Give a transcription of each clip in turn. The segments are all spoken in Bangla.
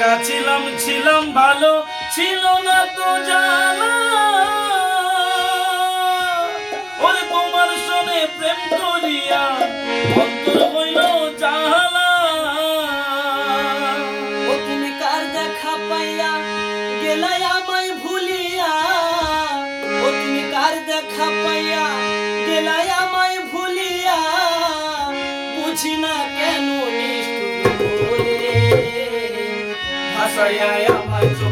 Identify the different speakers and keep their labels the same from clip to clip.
Speaker 1: একা ছিলাম ছিলাম ভালো, ছিল না তো জানা। ওরে তোমার সনে প্রেম করিয়া অন্তর কার
Speaker 2: দেখা ভুলিয়া? কার দেখা পাইয়া গেলাই আমায় ভুলিয়া? বুঝি না কেন Masaya Yamacho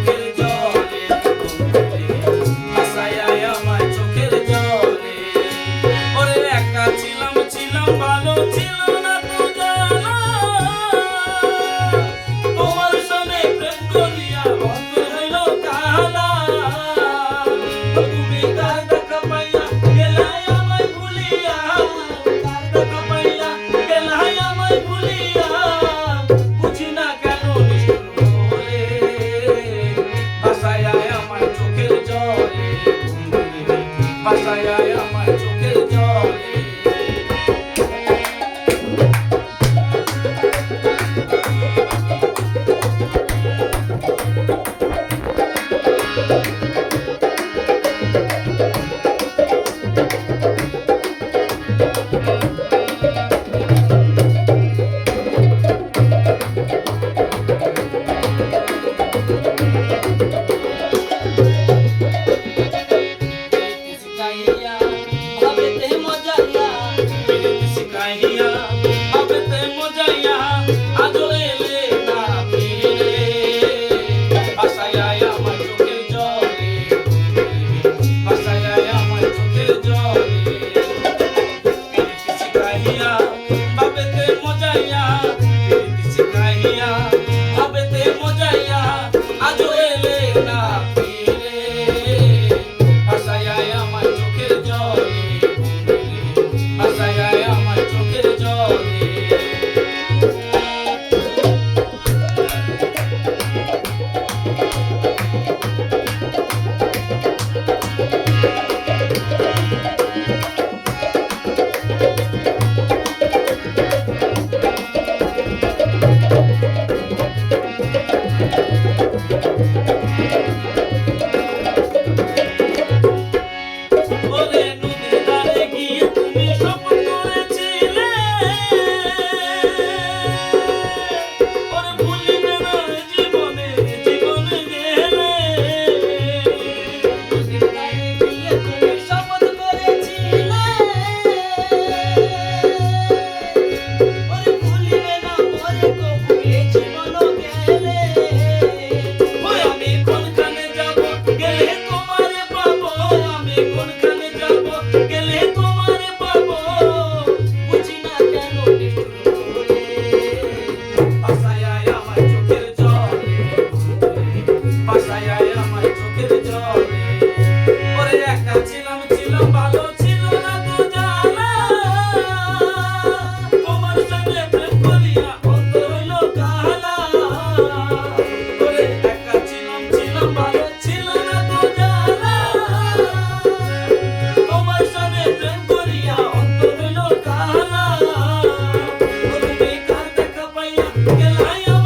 Speaker 2: Pasaya, my chocolate, chocolate. What a yak, that's
Speaker 1: I am